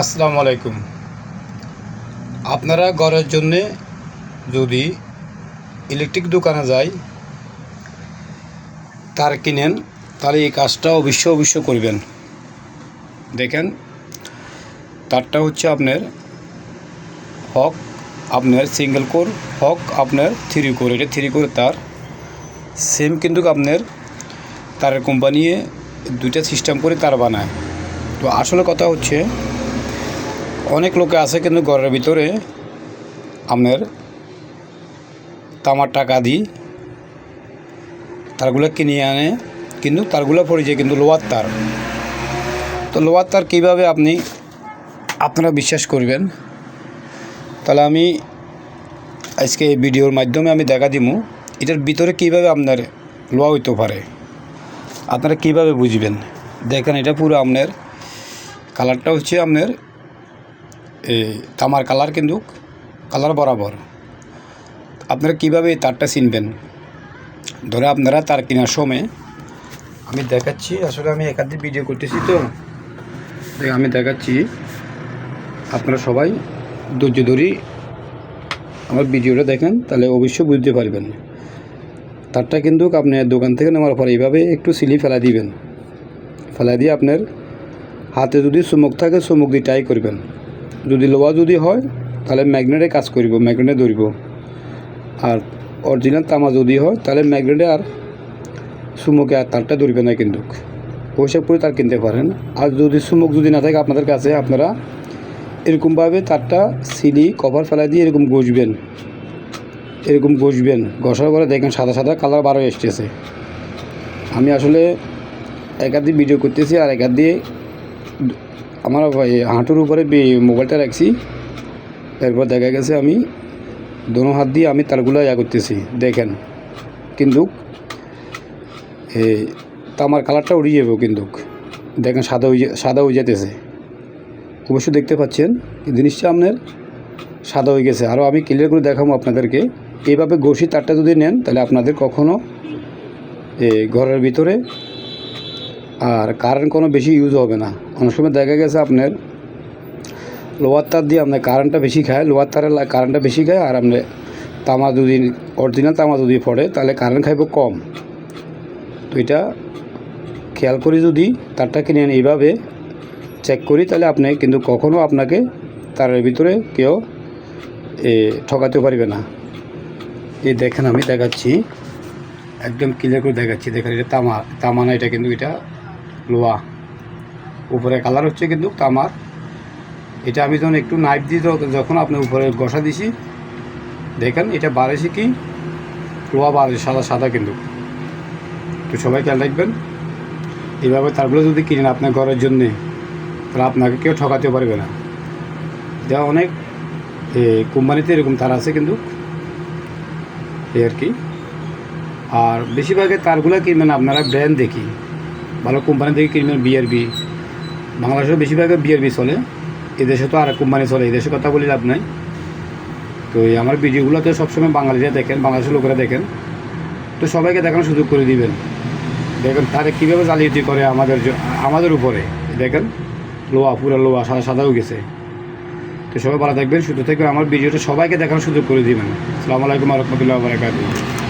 আসসালামু আলাইকুম। আপনারা ঘরের জন্যে যদি ইলেকট্রিক দোকানে যাই, তার কিনেন, তাহলে এই কাজটা অবশ্য অবশ্য করবেন। দেখেন, তারটা হচ্ছে আপনার হক, আপনার সিঙ্গেল কোর, হক আপনার থ্রি কোর, এটা থ্রি কোর তার। সেম কিন্তু আপনার তারের কোম্পানি দুইটা সিস্টেম করে তার বানায়। তো আসলে কথা হচ্ছে অনেক লোকে আছে কিন্তু ঘরের ভিতরে আপনার তামার টাকা দিই তারগুলো কিনে আনে, কিন্তু তারগুলো যায় কিন্তু লোয়ার তার। তো লোয়ার তার কীভাবে আপনি, আপনারা বিশ্বাস করবেন? তাহলে আমি আজকে এই ভিডিওর মাধ্যমে আমি দেখা দিমু এটার ভিতরে কীভাবে আপনার লোয়া হইতে পারে। আপনারা কীভাবে বুঝবেন? দেখেন এটা পুরো আপনার কালারটা হচ্ছে আপনার এই তামার কালার কিন্তু কালার বরাবর। আপনারা কীভাবে এই তারটা চিনবেন? ধরে আপনারা তার কেনার সময় আমি দেখাচ্ছি, আসলে আমি একাধিক ভিডিও করতেছি তো। আমি দেখাচ্ছি, আপনারা সবাই ধৈর্য ধরি আমার ভিডিওটা দেখেন, তাহলে অবশ্যই বুঝতে পারবেন। তারটা কিন্তু আপনি দোকান থেকে নেওয়ার পরে এইভাবে একটু সিলি ফেলা দিবেন। ফেলা দিয়ে আপনার হাতে যদি চুমুক থাকে চুমুক দিয়ে টাই করবেন। যদি লোহা যদি হয়, তাহলে ম্যাগনেটে কাজ করব, ম্যাগনেটে ধরব। আর অরিজিনাল তামা যদি হয়, তাহলে ম্যাগনেটে আর চুমুকে আর তারটা ধরবে না কিন্তু। পয়সা করে তার কিনতে পারেন। আর যদি চুমুক যদি না থাকে আপনাদের কাছে, আপনারা এরকমভাবে তারটা সিলি, কভার ফেলা দিয়ে এরকম ঘষবেন। এরকম ঘষবেন। ঘষার পরে দেখেন সাদা সাদা কালার বারো এসতেছে আমি আসলে দিয়ে ভিডিও করতেছি আর দিয়ে আমার হাঁটুর উপরে মোবাইলটা রাখছি। এরপর দেখা গেছে আমি দোনো হাত দিয়ে আমি তারগুলো ইয়া করতেছি, দেখেন। কিন্তু এই তামার কালারটা উড়িয়ে যাব কিন্তু। দেখেন সাদা হয়ে সাদা হয়ে যেতেছে অবশ্যই দেখতে পাচ্ছেন, জিনিসটা আপনার সাদা হয়ে গেছে। আরও আমি ক্লিয়ার করে দেখাবো আপনাদেরকে। এইভাবে ঘষি তারটা যদি নেন, তাহলে আপনাদের কখনও ঘরের ভিতরে আর কারেন্ট কোনো বেশি ইউজ হবে না। অনেক সময় দেখা গেছে আপনার লোয়ার তার দিয়ে আপনার কারেন্টটা বেশি খায় লোয়ার তারে কারেন্টটা বেশি খায় আর আপনার তামা যদি অরিজিনাল তামা যদি পড়ে তাহলে কারেন্ট খাইব কম। তো এটা খেয়াল করে যদি তারটা কিনে এইভাবে চেক করি তাহলে আপনি কিন্তু কখনও আপনাকে তারের ভিতরে কেউ এ, ঠকাতে পারবে না। এই দেখেন আমি দেখাচ্ছি একদম ক্লিয়ার করে দেখাচ্ছি। দেখেন এটা তামা তামা না এটা কিন্তু এটা লোহা। উপরে কালার হচ্ছে কিন্তু তামার। এটা আমি যখন একটু নাইফ দিয়ে যখন- আপনার উপরে ঘষা দিছি, দেখেন এটা বাড়েছে কি? লোহা বাড়ে সাদা সাদা কিন্তু। তো সবাই খেয়াল রাখবেন। এইভাবে তারগুলো যদি কিনেন আপনার ঘরের জন্যে, তাহলে আপনাকে কেউ ঠকাতে পারবে না। যা অনেক কোম্পানিতে এরকম তার আছে কিন্তু। এই আর কি। আর বেশিরভাগের তারগুলো কিনবেন আপনারা ব্র্যান্ড দেখি। ভালো কোম্পানি থেকে কিনবেন বিআরবি বাংলাদেশে বেশিরভাগের বিআরবি চলে। এদেশে তো আর কোম্পানি চলে। এদেশে কথা বলি লাভ নাই। তো এই আমার ভিডিওগুলোতে সবসময় বাঙালিরা দেখেন, বাংলাদেশের লোকেরা দেখেন। তো সবাইকে দেখানোর সুযোগ করে দিবেন। দেখেন তারে কীভাবে জালিয়াতি করে আমাদের আমাদের উপরে। দেখেন, লোহা, পুরো লোহা, সাদা, সাদাও গেছে। তো সবাই ভালো থাকবেন শুধু থাকবে আমার ভিডিওটা সবাইকে দেখানোর সুযোগ করে দিবেন। আসসালামু আলাইকুম রহমতুল্লাহ বারাকাতুহ।